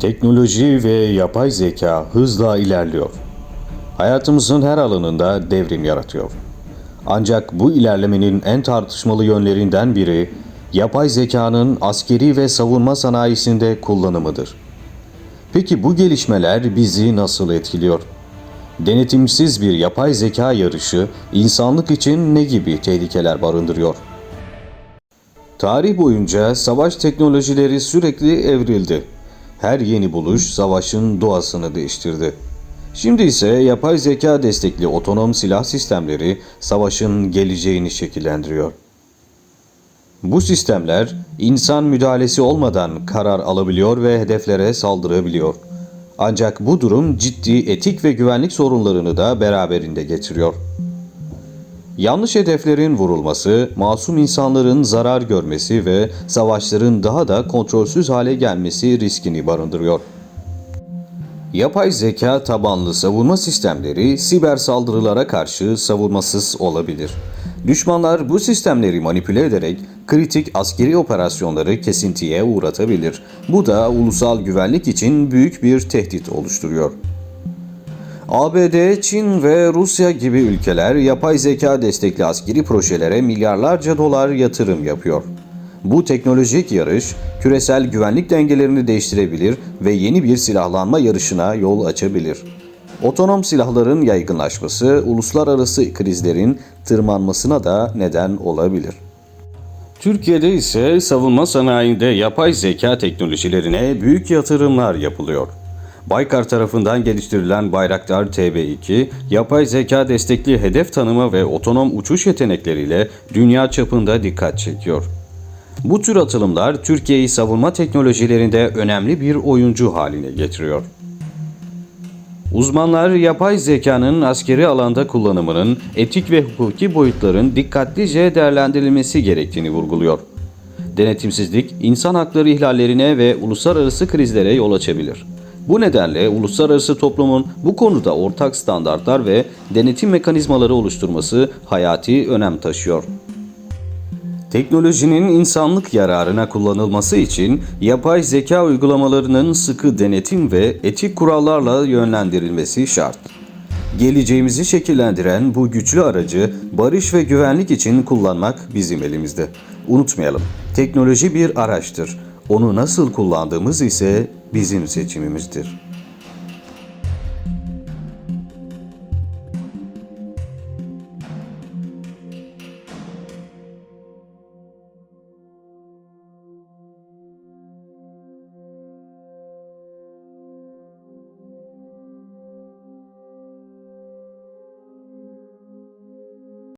Teknoloji ve yapay zeka hızla ilerliyor. Hayatımızın her alanında devrim yaratıyor. Ancak bu ilerlemenin en tartışmalı yönlerinden biri yapay zekanın askeri ve savunma sanayisinde kullanımıdır. Peki bu gelişmeler bizi nasıl etkiliyor? Denetimsiz bir yapay zeka yarışı insanlık için ne gibi tehlikeler barındırıyor? Tarih boyunca savaş teknolojileri sürekli evrildi. Her yeni buluş savaşın doğasını değiştirdi. Şimdi ise yapay zeka destekli otonom silah sistemleri savaşın geleceğini şekillendiriyor. Bu sistemler insan müdahalesi olmadan karar alabiliyor ve hedeflere saldırabiliyor. Ancak bu durum ciddi etik ve güvenlik sorunlarını da beraberinde getiriyor. Yanlış hedeflerin vurulması, masum insanların zarar görmesi ve savaşların daha da kontrolsüz hale gelmesi riskini barındırıyor. Yapay zeka tabanlı savunma sistemleri siber saldırılara karşı savunmasız olabilir. Düşmanlar bu sistemleri manipüle ederek kritik askeri operasyonları kesintiye uğratabilir. Bu da ulusal güvenlik için büyük bir tehdit oluşturuyor. ABD, Çin ve Rusya gibi ülkeler yapay zeka destekli askeri projelere milyarlarca dolar yatırım yapıyor. Bu teknolojik yarış küresel güvenlik dengelerini değiştirebilir ve yeni bir silahlanma yarışına yol açabilir. Otonom silahların yaygınlaşması uluslararası krizlerin tırmanmasına da neden olabilir. Türkiye'de ise savunma sanayinde yapay zeka teknolojilerine büyük yatırımlar yapılıyor. Baykar tarafından geliştirilen Bayraktar TB2, yapay zeka destekli hedef tanıma ve otonom uçuş yetenekleriyle dünya çapında dikkat çekiyor. Bu tür atılımlar Türkiye'yi savunma teknolojilerinde önemli bir oyuncu haline getiriyor. Uzmanlar yapay zekanın askeri alanda kullanımının etik ve hukuki boyutların dikkatlice değerlendirilmesi gerektiğini vurguluyor. Denetimsizlik insan hakları ihlallerine ve uluslararası krizlere yol açabilir. Bu nedenle uluslararası toplumun bu konuda ortak standartlar ve denetim mekanizmaları oluşturması hayati önem taşıyor. Teknolojinin insanlık yararına kullanılması için yapay zeka uygulamalarının sıkı denetim ve etik kurallarla yönlendirilmesi şart. Geleceğimizi şekillendiren bu güçlü aracı barış ve güvenlik için kullanmak bizim elimizde. Unutmayalım, teknoloji bir araçtır. Onu nasıl kullandığımız ise bizim seçimimizdir.